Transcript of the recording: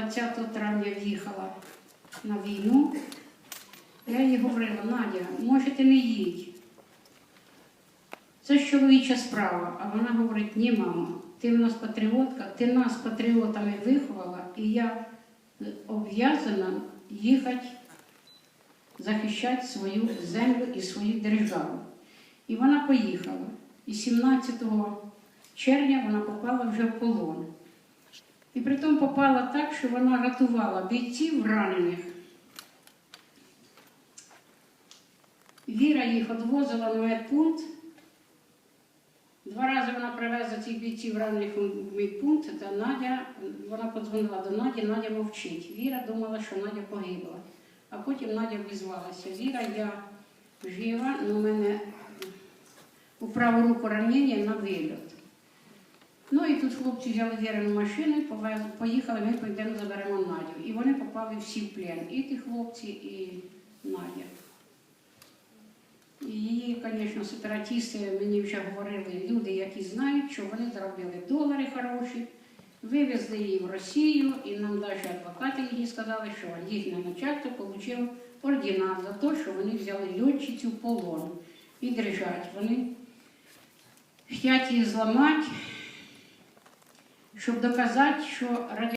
20 травня в'їхала на війну. Я їй говорила, Надя, може ти не їдь. Це ж чоловіча справа. А вона говорить, ні, мамо, ти в нас патріотка, ти нас патріотами виховала, і я об'язана їхати захищати свою землю і свою державу. І вона поїхала. І 17 червня вона попала вже в полон. І притом попала так, що вона рятувала бійців ранених. Віра їх відвозила на медпункт. Два рази вона привезла цих бійців ранених у медпункт, та Надя, вона подзвонила до Наді, Надя мовчить. Віра думала, що Надя погибла. А потім Надя обізвалася. Віра, я жива, але у мене у праву руку ранення на вильот. Ну і тут хлопці взяли Вірину машину, поїхали, ми пойдемо заберемо Надю. І вони попали всі в плен. І ті хлопці, і Надя. І її, звісно, сепаратісти мені вже говорили, люди, які знають, що вони заробили долари хороші, вивезли її в Росію, і нам навіть адвокати її сказали, що їхнє начальство отримав ординат за те, що вони взяли льотчицю в полон і держать. Вони хочуть її зламати, щоб доказати, що раді